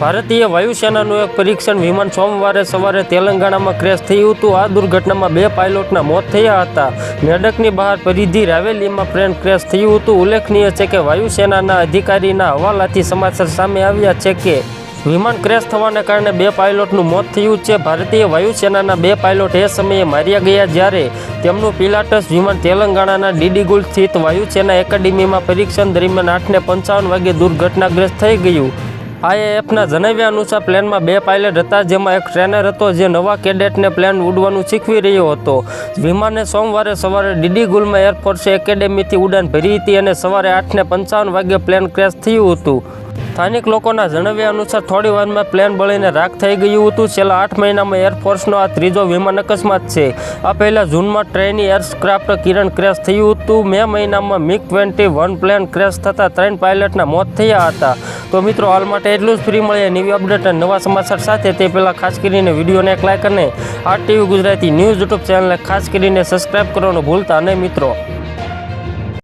ભારતીય વાયુસેનાનું એક પરીક્ષણ વિમાન સોમવારે સવારે તેલંગાણામાં ક્રેશ થયું હતું. આ દુર્ઘટનામાં બે પાયલોટના મોત થયા હતા. મેડકની બહાર પરિધિ રાવેલીમાં પ્લેન ક્રેશ થયું હતું. ઉલ્લેખનીય છે કે વાયુસેનાના અધિકારીના હવાલાથી સમાચાર સામે આવ્યા છે કે વિમાન ક્રેશ થવાને કારણે બે પાયલોટનું મોત થયું છે. ભારતીય વાયુસેનાના બે પાયલોટ એ સમયે માર્યા ગયા જ્યારે તેમનું પિલાટસ વિમાન તેલંગાણાના ડીડીગુલ સ્થિત વાયુસેના એકેડેમીમાં પરીક્ષણ દરમિયાન આઠને પંચાવન વાગે દુર્ઘટનાગ્રસ્ત થઈ ગયું. આઈએએફના જણાવ્યા અનુસાર પ્લેનમાં બે પાયલટ હતા, જેમાં એક ટ્રેનર હતો જે નવા કેડેટને પ્લેન ઉડવાનું શીખવી રહ્યો હતો. વિમાને સોમવારે સવારે ડીડીગુલમાં એરફોર્સ એકેડેમીથી ઉડાન ભરી હતી અને સવારે આઠને પંચાવન વાગે પ્લેન ક્રેશ થયું હતું. સ્થાનિક લોકોના જણાવ્યા અનુસાર થોડી વારમાં પ્લેન બળીને રાખ થઈ ગયું હતું. છેલ્લા આઠ મહિનામાં એરફોર્સનો આ ત્રીજો વિમાન અકસ્માત છે. આ પહેલાં જૂનમાં ટ્રેની એરક્રાફ્ટ કિરણ ક્રેશ થયું હતું. મે મહિનામાં MiG twenty one plane crash થતાં ત્રણ પાયલટના મોત થયા હતા. તો મિત્રો, હાલ માટે એટલું જ. ફ્રી મળીએ નવી અપડેટ અને નવા સમાચાર સાથે. તે પહેલાં ખાસ કરીને વિડીયોને એક લાઇક અને આ ટીવી ગુજરાતી ન્યૂઝ યુટ્યુબ ચેનલને ખાસ કરીને સબસ્ક્રાઈબ કરવાનું ભૂલતા નહીં મિત્રો.